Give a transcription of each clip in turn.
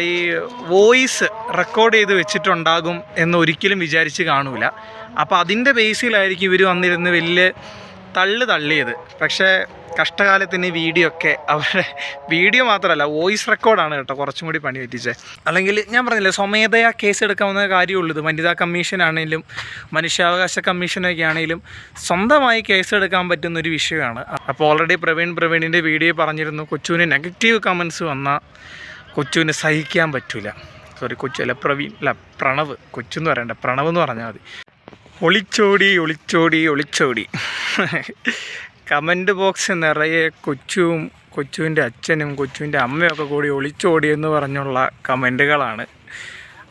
ഈ voice record ചെയ്ത് വെച്ചിട്ടുണ്ടാകും എന്ന് ഒരിക്കലും വിചാരിച്ച് കാണൂല. അപ്പോൾ അതിന്റെ ബേസിലായിരിക്കും ഇവർ വന്നിരുന്ന് വലിയ തള്ളു തള്ളിയത്. പക്ഷേ കഷ്ടകാലത്തിന് വീഡിയോ ഒക്കെ അവരുടെ വീഡിയോ മാത്രമല്ല വോയിസ് റെക്കോർഡാണ് കേട്ടോ കുറച്ചും കൂടി പണി പറ്റിച്ചത് അല്ലെങ്കിൽ ഞാൻ പറഞ്ഞില്ലേ സ്വമേധയാ കേസ് എടുക്കാവുന്ന കാര്യമുള്ളത് വനിതാ കമ്മീഷനാണെങ്കിലും മനുഷ്യാവകാശ കമ്മീഷനൊക്കെ ആണെങ്കിലും സ്വന്തമായി കേസ് എടുക്കാൻ പറ്റുന്ന ഒരു വിഷയമാണ് അപ്പോൾ ഓൾറെഡി പ്രവീൺ പ്രവീണിന്റെ വീഡിയോ പറഞ്ഞിരുന്നു. കൊച്ചുവിന് നെഗറ്റീവ് കമൻസ് വന്നാൽ കൊച്ചുവിന് സഹിക്കാൻ പറ്റില്ല സോറി കൊച്ചു അല്ല പ്രവീൺ അല്ല പ്രണവ് കൊച്ചു എന്ന് പറയണ്ട പ്രണവ് എന്ന് പറഞ്ഞാൽ മതി. ഒളിച്ചോടി ഒളിച്ചോടി ഒളിച്ചോടി. കമന്റ് ബോക്സ് നിറയെ കൊച്ചുവും കൊച്ചുവിന്റെ അച്ഛനും കൊച്ചുവിന്റെ അമ്മയൊക്കെ കൂടി ഒളിച്ചോടി എന്ന് പറഞ്ഞുള്ള കമന്റുകളാണ്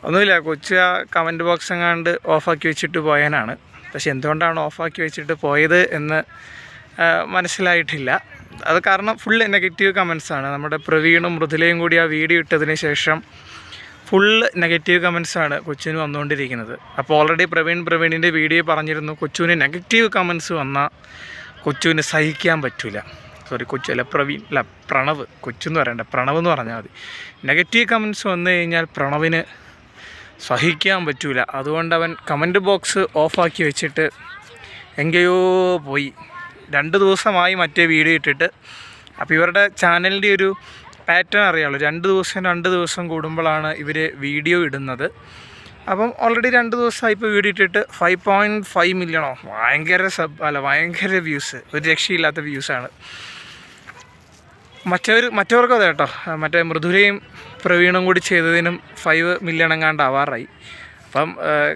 ഒന്നുമില്ല കൊച്ചു ആ കമന്റ് ബോക്സ് എങ്ങാണ്ട് ഓഫാക്കി വെച്ചിട്ട് പോയനാണ്. പക്ഷെ എന്തുകൊണ്ടാണ് ഓഫാക്കി വെച്ചിട്ട് പോയത് എന്ന് മനസ്സിലായിട്ടില്ല. അത് കാരണം ഫുൾ നെഗറ്റീവ് കമൻസാണ് നമ്മുടെ പ്രവീണും മൃദുലയും കൂടി ആ വീഡിയോ ഇട്ടതിന് ശേഷം ഫുൾ നെഗറ്റീവ് കമൻസാണ് കൊച്ചുവിന് വന്നുകൊണ്ടിരിക്കുന്നത്. അപ്പോൾ ഓൾറെഡി പ്രവീൺ പ്രവീണിന്റെ വീഡിയോ പറഞ്ഞിരുന്നു കൊച്ചുവിന് നെഗറ്റീവ് കമൻസ് വന്നാൽ കൊച്ചുവിന് സഹിക്കാൻ പറ്റില്ല സോറി കൊച്ചു അല്ല പ്രവീൺ അല്ല പ്രണവ് കൊച്ചു എന്ന് പറയണ്ട പ്രണവ് എന്ന് പറഞ്ഞാൽ മതി. നെഗറ്റീവ് കമൻസ് വന്നു കഴിഞ്ഞാൽ പ്രണവിന് സഹിക്കാൻ പറ്റില്ല അതുകൊണ്ട് അവൻ കമന്റ് ബോക്സ് ഓഫാക്കി വെച്ചിട്ട് എങ്കയോ പോയി. രണ്ട് ദിവസമായി മറ്റേ വീഡിയോ ഇട്ടിട്ട്. അപ്പോൾ ഇവരുടെ ചാനലിന്റെ ഒരു പാറ്റേൺ അറിയാമല്ലോ രണ്ട് ദിവസം രണ്ട് ദിവസം കൂടുമ്പോഴാണ് ഇവർ വീഡിയോ ഇടുന്നത്. അപ്പം ഓൾറെഡി രണ്ട് ദിവസമായി ഇപ്പോൾ വീഡിയോ ഇട്ടിട്ട് ഫൈവ് പോയിന്റ് ഫൈവ് മില്യണോ ഭയങ്കര സബ് അല്ല ഭയങ്കര വ്യൂസ് ഒരു രക്ഷയില്ലാത്ത വ്യൂസാണ് മറ്റവർ മറ്റവർക്കും അതെ കേട്ടോ മറ്റേ മൃദുരയും പ്രവീണും കൂടി ചെയ്തതിനും ഫൈവ് മില്യൺ എങ്ങാണ്ട് ആവാറായി അപ്പം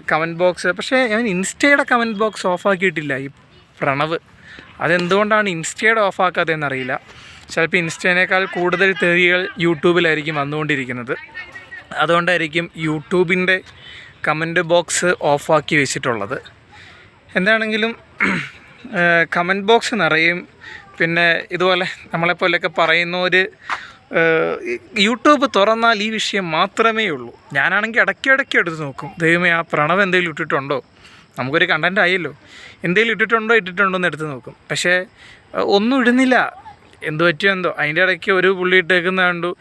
കമന്റ് ബോക്സ് പക്ഷേ ഞാൻ ഇൻസ്റ്റയുടെ കമന്റ് ബോക്സ് ഓഫാക്കിയിട്ടില്ല ഈ പ്രണവ്. അതെന്തുകൊണ്ടാണ് ഇൻസ്റ്റയുടെ ഓഫാക്കാത്തതെന്ന് എന്നറിയില്ല ചിലപ്പോൾ ഇൻസ്റ്റേനേക്കാൾ കൂടുതൽ തെറികൾ യൂട്യൂബിലായിരിക്കും വന്നുകൊണ്ടിരിക്കുന്നത്. അതുകൊണ്ടായിരിക്കും യൂട്യൂബിന്റെ കമന്റ് ബോക്സ് ഓഫാക്കി വെച്ചിട്ടുള്ളത്. എന്താണെങ്കിലും കമന്റ് ബോക്സ് നിറയും. പിന്നെ ഇതുപോലെ നമ്മളെപ്പോലെയൊക്കെ പറയുന്നവർ യൂട്യൂബ് തുറന്നാൽ ഈ വിഷയം മാത്രമേ ഉള്ളൂ ഞാനാണെങ്കിൽ ഇടയ്ക്കിടയ്ക്ക് എടുത്ത് നോക്കും. ദൈവമേ ആ പ്രണവ് എന്തെങ്കിലും ഇട്ടിട്ടുണ്ടോ? നമുക്കൊരു കണ്ടന്റ് ആയല്ലോ. എന്തെങ്കിലും ഇട്ടിട്ടുണ്ടോ ഇട്ടിട്ടുണ്ടോ എന്ന് എടുത്ത് നോക്കും. പക്ഷേ ഒന്നും ഇടുന്നില്ല. എന്ത് പറ്റിയോ എന്തോ. അതിന്റെ ഇടയ്ക്ക് ഒരു പുള്ളി ഇട്ടേക്കുന്ന കണ്ടു.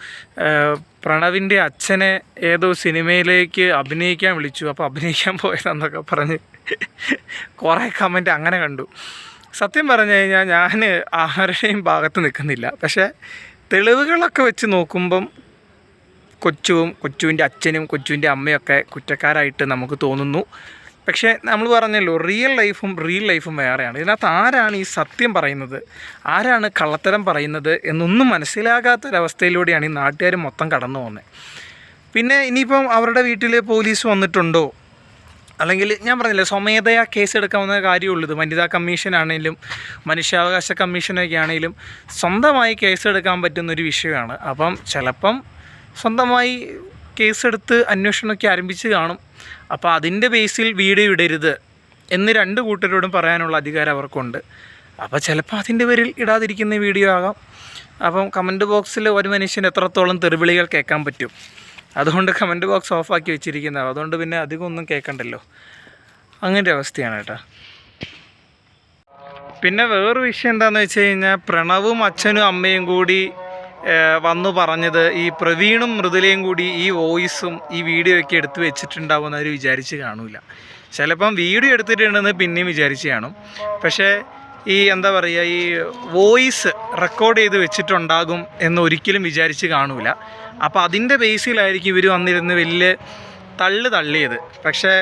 പ്രണവിന്റെ അച്ഛനെ ഏതോ സിനിമയിലേക്ക് അഭിനയിക്കാൻ വിളിച്ചു. അപ്പോൾ അഭിനയിക്കാൻ പോയതെന്നൊക്കെ പറഞ്ഞ് കുറേ കമന്റ് അങ്ങനെ കണ്ടു. സത്യം പറഞ്ഞു കഴിഞ്ഞാൽ ഞാൻ ആരുടെയും ഭാഗത്ത് നിൽക്കുന്നില്ല. പക്ഷേ തെളിവുകളൊക്കെ വെച്ച് നോക്കുമ്പം കൊച്ചുവും കൊച്ചുവിന്റെ അച്ഛനും കൊച്ചുവിന്റെ അമ്മയൊക്കെ കുറ്റക്കാരായിട്ട് നമുക്ക് തോന്നുന്നു. പക്ഷേ നമ്മൾ പറഞ്ഞല്ലോ റിയൽ ലൈഫും റിയൽ ലൈഫും വേറെയാണ്. ഇതിനകത്ത് ആരാണ് ഈ സത്യം പറയുന്നത്? ആരാണ് കള്ളത്തരം പറയുന്നത്? എന്നൊന്നും മനസ്സിലാകാത്തൊരവസ്ഥയിലൂടെയാണ് ഈ നാട്ടുകാർ മൊത്തം കടന്നു പോകുന്നത് പിന്നെ ഇനിയിപ്പം അവരുടെ വീട്ടിൽ പോലീസ് വന്നിട്ടുണ്ടോ? അല്ലെങ്കിൽ ഞാൻ പറഞ്ഞില്ലേ സ്വമേധയാ കേസ് എടുക്കാവുന്ന കാര്യമുള്ളത്. വനിതാ കമ്മീഷനാണെങ്കിലും മനുഷ്യാവകാശ കമ്മീഷനൊക്കെ ആണെങ്കിലും സ്വന്തമായി കേസ് എടുക്കാൻ പറ്റുന്ന ഒരു വിഷയമാണ്. അപ്പം ചിലപ്പം സ്വന്തമായി കേസെടുത്ത് അന്വേഷണമൊക്കെ ആരംഭിച്ച് കാണും. അപ്പോൾ അതിന്റെ ബേസിൽ വീഡിയോ ഇടരുത് എന്ന് രണ്ട് കൂട്ടരോടും പറയാനുള്ള അധികാരം അവർക്കുണ്ട്. അപ്പോൾ ചിലപ്പോൾ അതിന്റെ പേരിൽ ഇടാതിരിക്കുന്ന വീഡിയോ ആകാം. അപ്പം കമന്റ് ബോക്സിൽ ഒരു മനുഷ്യൻ എത്രത്തോളം തെറിവിളികൾ കേൾക്കാൻ പറ്റും? അതുകൊണ്ട് കമന്റ് ബോക്സ് ഓഫാക്കി വെച്ചിരിക്കുന്ന അതുകൊണ്ട് പിന്നെ അധികം ഒന്നും കേൾക്കണ്ടല്ലോ. അങ്ങനത്തെ അവസ്ഥയാണ് കേട്ടോ. പിന്നെ വേറൊരു വിഷയം എന്താണെന്ന് വെച്ച് കഴിഞ്ഞാൽ പ്രണവും അച്ഛനും അമ്മയും കൂടി വന്നു പറഞ്ഞത് ഈ പ്രവീണും മൃദുലയും കൂടി ഈ വോയിസും ഈ വീഡിയോ ഒക്കെ എടുത്ത് വെച്ചിട്ടുണ്ടാവുമെന്ന് അവർ വിചാരിച്ച് കാണൂല. ചിലപ്പം വീഡിയോ എടുത്തിട്ടുണ്ടെന്ന് പിന്നെയും വിചാരിച്ച് കാണും. പക്ഷേ ഈ എന്താ പറയുക ഈ വോയിസ് റെക്കോർഡ് ചെയ്ത് വെച്ചിട്ടുണ്ടാകും എന്ന് ഒരിക്കലും വിചാരിച്ച് കാണൂല. അപ്പോൾ അതിന്റെ ബേസിലായിരിക്കും ഇവർ വന്നിരുന്ന് വലിയ തള്ളു തള്ളിയത്. പക്ഷേ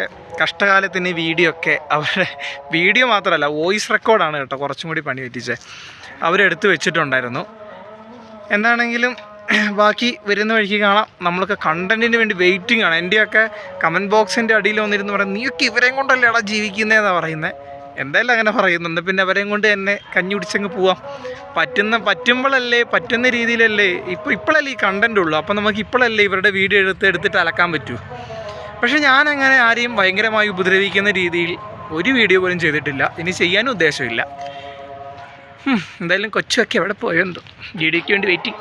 കഷ്ടകാലത്തിന് വീഡിയോ ഒക്കെ അവരുടെ വീഡിയോ മാത്രമല്ല വോയിസ് റെക്കോർഡാണ് കേട്ടോ കുറച്ചും കൂടി പണി പറ്റിച്ചത് അവരെടുത്ത് വെച്ചിട്ടുണ്ടായിരുന്നു. എന്താണെങ്കിലും ബാക്കി വരുന്ന വഴിക്ക് കാണാം. നമ്മളൊക്കെ കണ്ടന്റിന് വേണ്ടി വെയിറ്റിംഗ് ആണ്. എന്റെയൊക്കെ കമന്റ് ബോക്സിന്റെ അടിയിൽ വന്നിരുന്ന് പറയും നീയൊക്കെ ഇവരെയും കൊണ്ടല്ലേ എടാ ജീവിക്കുന്നതെന്നാണ് പറയുന്നത് എന്തായാലും അങ്ങനെ പറയുന്നുണ്ട്. പിന്നെ അവരെയും കൊണ്ട് തന്നെ കഞ്ഞി കുടിച്ചങ്ങ് പോവാം. പറ്റുന്ന പറ്റുമ്പോഴല്ലേ പറ്റുന്ന രീതിയിലല്ലേ ഇപ്പോൾ ഇപ്പോഴല്ലേ ഈ കണ്ടന്റ് ഉള്ളൂ. അപ്പോൾ നമുക്ക് ഇപ്പോഴല്ലേ ഇവരുടെ വീഡിയോ എടുത്ത് എടുത്തിട്ട് അലക്കാൻ പറ്റൂ. പക്ഷേ ഞാൻ അങ്ങനെ ആരെയും ഭയങ്കരമായി ഉപദ്രവിക്കുന്ന രീതിയിൽ ഒരു വീഡിയോ പോലും ചെയ്തിട്ടില്ല. ഇനി ചെയ്യാനും ഉദ്ദേശമില്ല. എന്തായാലും കൊച്ചുമൊക്കെ എവിടെ പോയെന്തോ. ഡിക്ക് വേണ്ടി വെയിറ്റിംഗ്